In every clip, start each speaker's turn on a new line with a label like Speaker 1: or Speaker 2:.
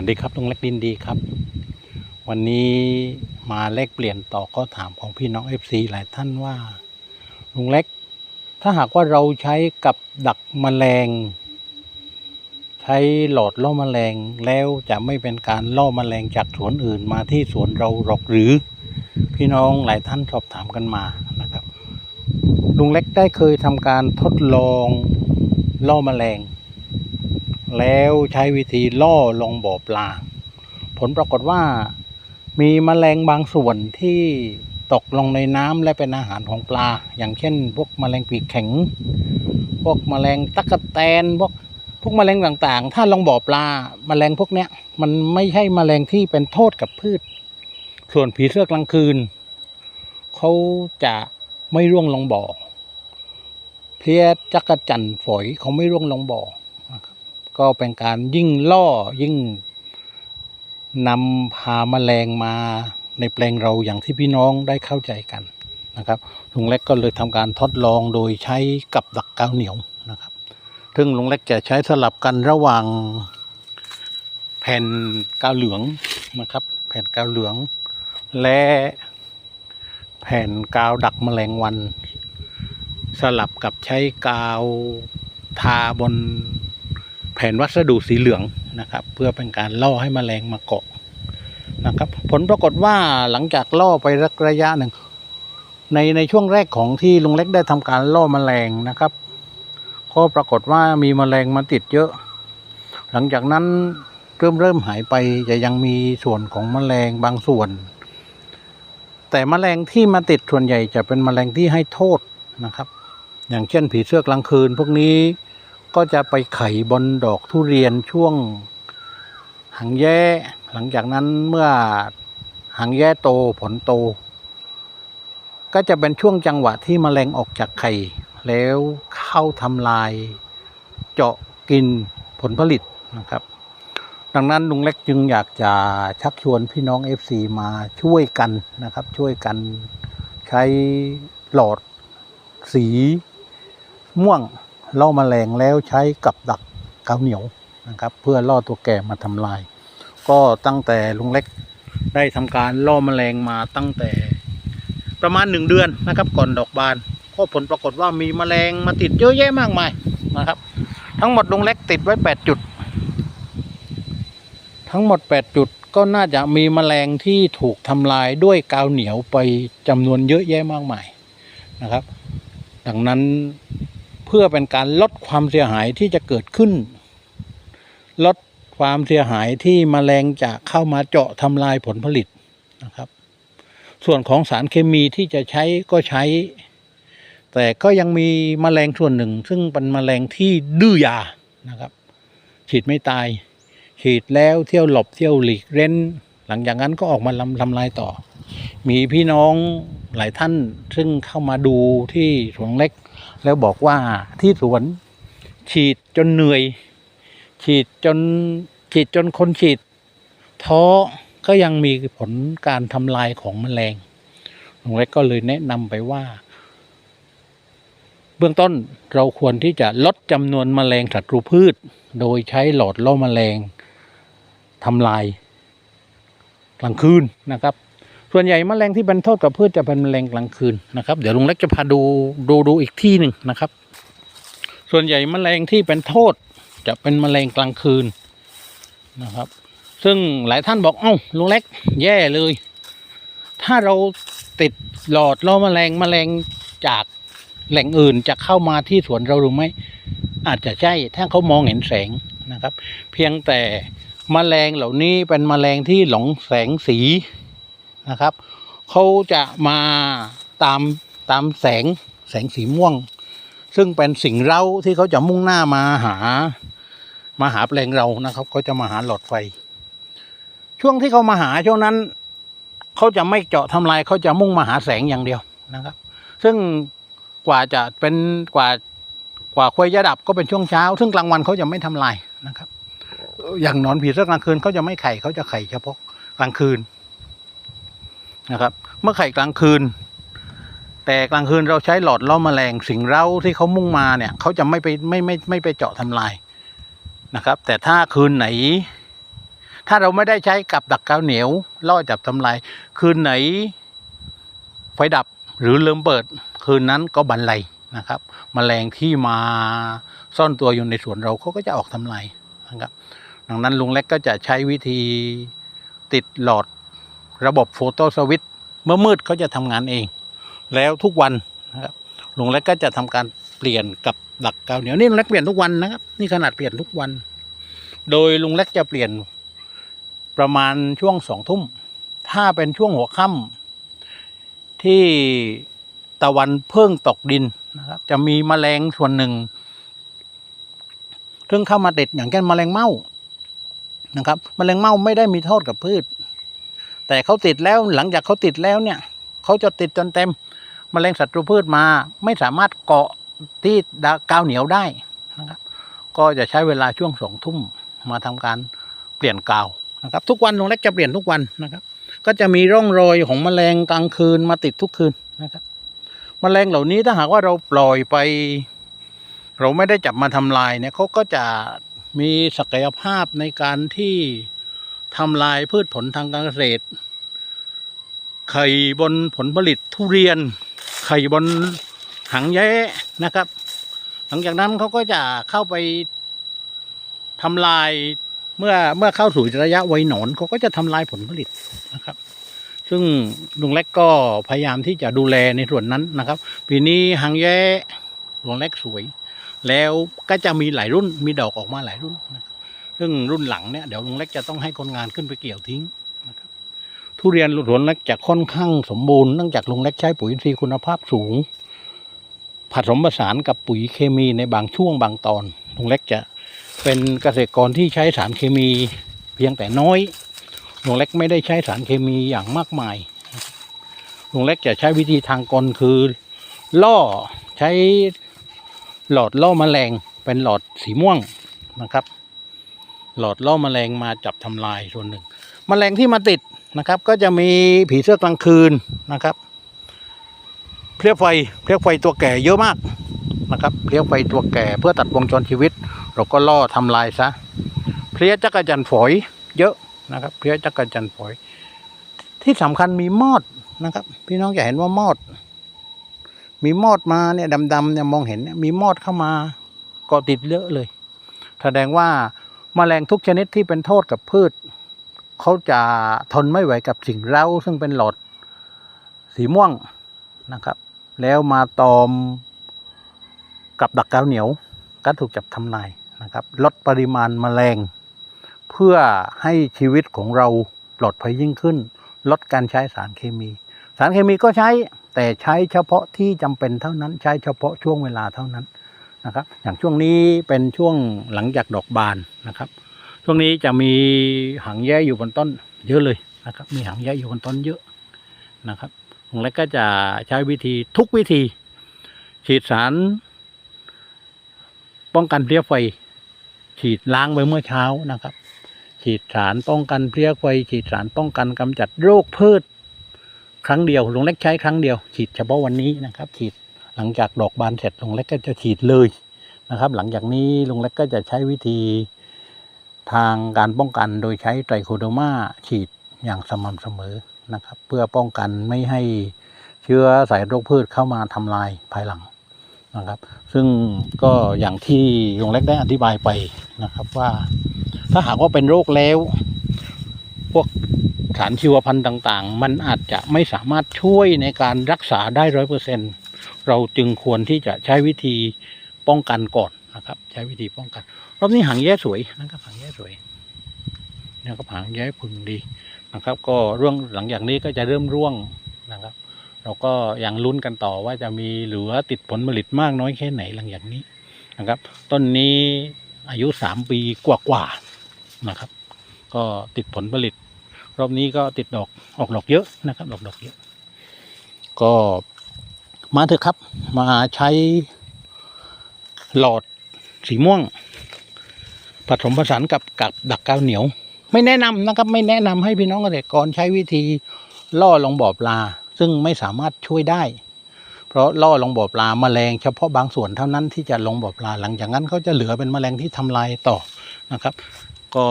Speaker 1: วัสดีครับลุงเล็กดินดีครับ วันนี้มาแลกเปลี่ยนต่อข้อถามของพี่น้อง FC หลายท่านว่า ลุงเล็ก ถ้าหากว่าเราใช้กับดักแมลง ใช้หลอดล่อแมลงแล้วจะไม่เป็นการล่อแมลงจากสวนอื่นมาที่สวนเราหรอกหรือ พี่น้องหลายท่านสอบถามกันมานะครับ ลุงเล็กได้เคยทำการทดลองล่อแมลง แล้วใช้วิธีล่อลงบ่อปลา ผลปรากฏว่ามีแมลงบางส่วนที่ตกลงในน้ำและเป็นอาหารของปลา อย่างเช่น พวกแมลงปีกแข็ง พวกแมลงตั๊กแตนพวกพวกแมลงต่างๆ ถ้าลงบ่อปลาแมลงพวกเนี้ยมันไม่ใช่แมลงที่เป็นโทษกับพืช ส่วนผีเสื้อกลางคืนเขาจะไม่ร่วงลงบ่อเพลียจักรจันฝอยเขาไม่ร่วงลงบ่อ ก็เป็นการยิ่งล่อยิ่งนำพาแมลงมาในแปลงเราอย่างที่พี่น้องได้เข้าใจกันนะครับลุงเล็กก็เลยทำการทดลองโดยใช้กับดักกาวเหนียวนะครับ ซึ่งลุงเล็กจะใช้สลับกันระหว่างแผ่นกาวเหลืองนะครับ แผ่นกาวเหลือง และแผ่นกาวดักแมลงวัน สลับกับใช้กาวทาบน แผ่นวัสดุสีเหลืองนะครับ เพื่อเป็นการล่อให้แมลงมาเกาะนะครับ ผลปรากฏว่าหลังจากล่อไปสักระยะหนึ่ง ในในช่วงแรกของที่ลุงเล็กได้ทำการล่อแมลงนะครับก็ปรากฏว่ามีแมลงมาติดเยอะ หลังจากนั้นเริ่มเริ่มหายไปจะยังมีส่วนของแมลงบางส่วน แต่แมลงที่มาติดส่วนใหญ่จะเป็นแมลงที่ให้โทษนะครับ อย่างเช่นผีเสื้อกลางคืน พวกนี้ ก็จะไปไข่บนดอกทุเรียนช่วงหางแย่หลังจากนั้นเมื่อหางแย่โตผลโต ก็จะเป็นช่วงจังหวะที่แมลงออกจากไข่ แล้วเข้าทำลาย เจาะกินผลผลิตนะครับ ดังนั้นลุงเล็กจึงอยากจะชักชวนพี่น้อง FC มาช่วยกันนะครับ ช่วยกันใช้หลอดสีม่วง ล่อแมลงแล้วใช้กับดักกาวเหนียวนะครับ เพื่อล่อตัวแก่มาทำลาย ก็ตั้งแต่ลุงเล็กได้ทำการล่อแมลงมาตั้งแต่ ประมาณหนึ่งเดือนนะครับ ก่อนดอกบานก็ผลปรากฏว่ามีแมลงมาติดเยอะแยะมากมายนะครับ ทั้งหมดลุงเล็กติดไว้แปดจุด ทั้งหมดแปดจุดก็น่าจะมีแมลงที่ถูกทำลายด้วยกาวเหนียวไปจำนวนเยอะแยะมากมายนะครับ ดังนั้น เพื่อเป็นการลดความเสียหายที่จะเกิดขึ้น ลดความเสียหายที่มแมลงจะเข้ามาเจาะทำลายผลผลิตนะครับ ส่วนของสารเคมีที่จะใช้ก็ใช้ แต่ก็ยังมีมแมลงส่วนหนึ่ง ซึ่งเป็นมแมลงที่ดื้อยานะครับ ฉีดไม่ตาย ฉีดแล้วเที่ยวหลบเที่ยวหลีกเร้น หลังจากนั้นก็ออกมาลำทำลายต่อ มีพี่น้องหลายท่านซึ่งเข้ามาดูที่สวนเล็ก แล้วบอกว่าที่สวนฉีดจนเหนื่อย ฉีดจนฉีดจนคนฉีดท้อก็ยังมีผลการทำลายของแมลงลุงเล็กก็เลยแนะนำไปว่า เบื้องต้นเราควรที่จะลดจำนวนแมลงศัตรูพืช โดยใช้หลอดล่อแมลงทำลายกลางคืนนะครับ ส่วนใหญ่แมลงที่เป็นโทษกับพืชจะเป็นแมลงกลางคืนนะครับ เดี๋ยวลุงเล็กจะพาดูดูดูอีกที่หนึ่งนะครับ ส่วนใหญ่แมลงที่เป็นโทษจะเป็นแมลงกลางคืนนะครับ ซึ่งหลายท่านบอกเอ้าลุงเล็กแย่เลย ถ้าเราติดหลอดล่อแมลงแมลงจากแหล่งอื่นจะเข้ามาที่สวนเราหรือไม่อาจจะใช่ถ้าเขามองเห็นแสงนะครับ เพียงแต่แมลงเหล่านี้เป็นแมลงที่หลงแสงสี นะครับเขาจะมาตามตามแสงแสงสีม่วง ซึ่งเป็นสิ่งเร้าที่เขาจะมุ่งหน้ามาหา มาหาแปลงเรานะครับเขาจะมาหาหลอดไฟ ช่วงที่เขามาหาช่วงนั้นเขาจะไม่เจาะทำลายเขาจะมุ่งมาหาแสงอย่างเดียวนะครับ ซึ่งกว่าจะเป็นกว่ากว่าควายจะดับก็เป็นช่วงเช้า ซึ่งกลางวันเขาจะไม่ทำลายนะครับ อย่างนอนผีเสื้อกลางคืนเขาจะไม่ไข่เขาจะไข่เฉพาะกลางคืน นะครับ เมื่อไข่กลางคืน แต่กลางคืนเราใช้หลอดล่อแมลงสิ่งเร้าที่เขามุ่งมาเนี่ยเขาจะไม่ไปไม่ไม่ไม่ไปเจาะทำลายนะครับ แต่ถ้าคืนไหน ถ้าเราไม่ได้ใช้กับดักกาวเหนียวล่อจับทำลาย คืนไหนไฟดับหรือลืมเปิดคืนนั้นก็บันไลนะครับมแมลงที่มาซ่อนตัวอยู่ในสวนเราเขาก็จะออกทำลายนะครับ ดังนั้นลุงเล็กก็จะใช้วิธีติดหลอด ระบบโฟโต้สวิตเมื่อมืดเขาจะทำงานเอง แล้วทุกวันนะครับลุงเล็กก็จะทำการเปลี่ยนกับดักกาวเหนียวนี่ลุงเล็กเปลี่ยนทุกวันนะครับนี่ขนาดเปลี่ยนทุกวัน โดยลุงเล็กจะเปลี่ยนประมาณช่วงสองทุ่ม ถ้าเป็นช่วงหัวค่ำที่ตะวันเพิ่งตกดินนะครับจะมีแมลงส่วนหนึ่งซึ่งเข้ามาติดอย่างเช่นแมลงเม่านะครับแมลงเม่าไม่ได้มีโทษกับพืช แต่เขาติดแล้วหลังจากเขาติดแล้วเนี่ยเขาจะติดจนเต็มแมลงศัตรูพืชมา ไม่สามารถเกาะที่กาวเหนียวได้นะครับก็จะใช้เวลาช่วงสองทุ่มมาทำการเปลี่ยนกาวนะครับ ทุกวันลุงเล็กจะเปลี่ยนทุกวันนะครับ ก็จะมีร่องรอยของแมลงกลางคืนมาติดทุกคืนนะครับแมลงเหล่านี้ถ้าหากว่าเราปล่อยไป เราไม่ได้จับมาทำลายเนี่ยเขาก็จะมีศักยภาพในการที่ ทำลายพืชผลทางการเกษตร ไข่บนผลผลิตทุเรียน ไข่บนหางแย้นะครับ หลังจากนั้นเขาก็จะเข้าไปทำลายเมื่อเมื่อเข้าสู่ระยะวัยหนอนเขาก็จะทำลายผลผลิตนะครับ ซึ่งลุงเล็กก็พยายามที่จะดูแลในส่วนนั้นนะครับ ปีนี้หางแย้ลุงเล็กสวย แล้วก็จะมีหลายรุ่นมีดอกออกมาหลายรุ่นนะครับ ซึ่งรุ่นหลังเนี่ยเดี๋ยวลุงเล็กจะต้องให้คนงานขึ้นไปเกี่ยวทิ้งนะครับทุเรียนลุงเล็กจะค่อนข้างสมบูรณ์เนื่องจากลุงเล็กใช้ปุ๋ยอินทรีย์คุณภาพสูง ผสมผสานกับปุ๋ยเคมีในบางช่วงบางตอนลุงเล็กจะเป็นเกษตรกรที่ใช้สารเคมีเพียงแต่น้อยลุงเล็กไม่ได้ใช้สารเคมีอย่างมากมายลุงเล็กจะใช้วิธีทางกลคือ ล่อใช้หลอดล่อแมลงเป็นหลอดสีม่วงนะครับ หลอดล่อแมลงมาจับทำลายส่วนหนึ่งแมลงที่มาติดนะครับ ก็จะมีผีเสื้อกลางคืนนะครับเพลี้ยไฟเพลี้ยไฟตัวแก่เยอะมากนะครับเพลี้ยไฟตัวแก่เพื่อตัดวงจรชีวิต เราก็ล่อทำลายซะเพลี้ยจักรจันทร์ฝอยเยอะนะครับเพลี้ยจักรจันทร์ฝอย ที่สำคัญมีมอดนะครับ พี่น้องจะเห็นว่ามอด มีมอดมาเนี่ยดำๆเนี่ยมองเห็นเนี่ยมีมอดเข้ามากาะติดเยอะเลย แสดงว่า แมลงทุกชนิดที่เป็นโทษกับพืช เขาจะทนไม่ไหวกับสิ่งเร้าซึ่งเป็นหลอดสีม่วงนะครับ แล้วมาตอมกับดักกาวเหนียวก็ถูกจับทำลายนะครับ ลดปริมาณแมลง เพื่อให้ชีวิตของเราปลอดภัยยิ่งขึ้น ลดการใช้สารเคมี สารเคมีก็ใช้แต่ใช้เฉพาะที่จำเป็นเท่านั้นใช้เฉพาะช่วงเวลาเท่านั้น นะครับ อย่างช่วงนี้เป็นช่วงหลังจากดอกบานนะครับ ช่วงนี้จะมีหางแย้อยู่บนต้นเยอะเลยนะครับ มีหางแย้อยู่บนต้นเยอะนะครับลุงเล็กก็จะใช้วิธีทุกวิธี ฉีดสาร ป้องกันเพลี้ยไฟ ฉีดล้างไปเมื่อเช้านะครับ ฉีดสารป้องกันเพลี้ยไฟ ฉีดสารป้องกันกำจัดโรคพืช ครั้งเดียวลุงเล็กใช้ครั้งเดียว ฉีดเฉพาะวันนี้นะครับ ฉีด หลังจากดอกบานเสร็จลุงเล็กก็จะฉีดเลยนะครับ หลังจากนี้ลุงเล็กก็จะใช้วิธีทางการป้องกันโดยใช้ไตรโคโดมาฉีดอย่างสม่ำเสมอนะครับ เพื่อป้องกันไม่ให้เชื้อสายโรคพืชเข้ามาทำลายภายหลังนะครับ ซึ่งก็อย่างที่ลุงเล็กได้อธิบายไปนะครับว่าถ้าหากว่าเป็นโรคแล้ว พวกสารชีวพันธุ์ต่าง ๆ มันอาจจะไม่สามารถช่วยในการรักษาได้ร้อยเปอร์เซ็นต์ เราจึงควรที่จะใช้วิธีป้องกันก่อนนะครับ ใช้วิธีป้องกัน รอบนี้หางแย้สวยนะครับหางแย้สวยนะครับหางแย้พึงดีนะครับ ก็ร่วงหลังจากนี้ก็จะเริ่มร่วงนะครับ เราก็ยังลุ้นกันต่อว่าจะมีเหลือติดผลผลิตมากน้อยแค่ไหนหลังจากนี้นะครับต้นนี้อายุสามปีกว่าๆนะครับ ก็ติดผลผลิต รอบนี้ก็ติดดอกออกดอกเยอะนะครับ ออกดอกเยอะ ก็ มาเถอะครับ มาใช้หลอดสีม่วง ผสมผสานกับกับดักกาวเหนียว ไม่แนะนำนะครับ ไม่แนะนำให้พี่น้องเกษตรกรใช้วิธีล่อลงบ่อปลา ซึ่งไม่สามารถช่วยได้ เพราะล่อลงบ่อปลาแมลงเฉพาะบางส่วนเท่านั้นที่จะลงบ่อปลาหลังจากนั้นเขาจะเหลือเป็นแมลงที่ทำลายต่อนะครับ ก็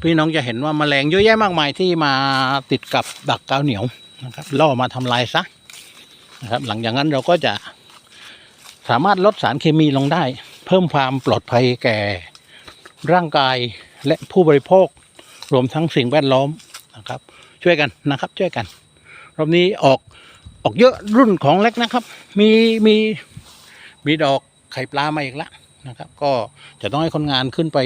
Speaker 1: พี่น้องจะเห็นว่าแมลงเยอะแยะมากมายที่มาติดกับดักกาวเหนียวนะครับล่อมาทำลายซะ นะครับ หลังจากนั้นเราก็จะสามารถลดสารเคมีลงได้ เพิ่มความปลอดภัยแก่ร่างกายและผู้บริโภค รวมทั้งสิ่งแวดล้อมนะครับ ช่วยกันนะครับ ช่วยกัน รอบนี้ออกออกเยอะรุ่นของเล็กนะครับ มีมีมีดอกไข่ปลามาอีกแล้วนะครับ ก็จะต้องให้คนงานขึ้นไป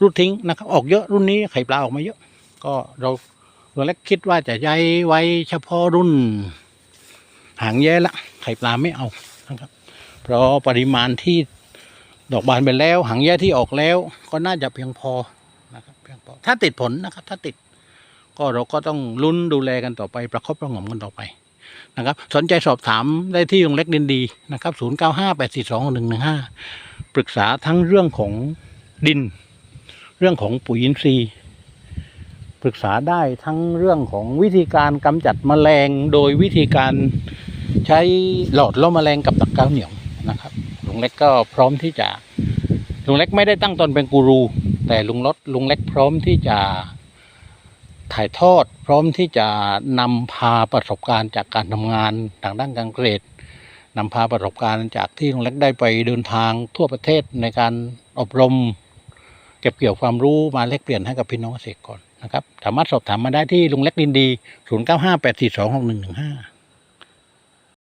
Speaker 1: รูดทิ้งนะครับ ออกเยอะรุ่นนี้ไข่ปลาออกมาเยอะ ก็เราเราเล็กคิดว่าจะย้ายไว้เฉพาะรุ่น หางแย่ละไข่ปลาไม่เอานะครับ เพราะปริมาณที่ดอกบานไปแล้ว หางแย่ที่ออกแล้ว ก็น่าจะเพียงพอนะครับเพียงพอถ้าติดผลนะครับ ถ้าติดก็เราก็ต้องลุ้นดูแลกันต่อไปประคบประงมกันต่อไปนะครับ สนใจสอบถามได้ที่โรงเล็กดินดีนะครับ 0 9 5 8 4 2 1 1 5ปรึกษาทั้งเรื่องของดิน เรื่องของปุ๋ยอินทรีย์ปรึกษาได้ทั้งเรื่องของวิธีการกำจัดแมลงโดยวิธีการ ใช้หลอดล่อแมลงกับตะกร้าเหนียวนะครับลุงเล็กก็พร้อมที่จะลุงเล็กไม่ได้ตั้งตนเป็นกูรู แต่ลุงลดลุงเล็กพร้อมที่จะถ่ายทอด พร้อมที่จะนำพาประสบการณ์จากการทำงานทางด้านการเกษตรนำพาประสบการณ์จากที่ลุงเล็กได้ไปเดินทางทั่วประเทศในการอบรม เก็บเกี่ยวความรู้มาแลกเปลี่ยนให้กับพี่น้องเกษตรกรนะครับ สามารถสอบถามมาได้ที่ลุงเล็กดินดี 0958426115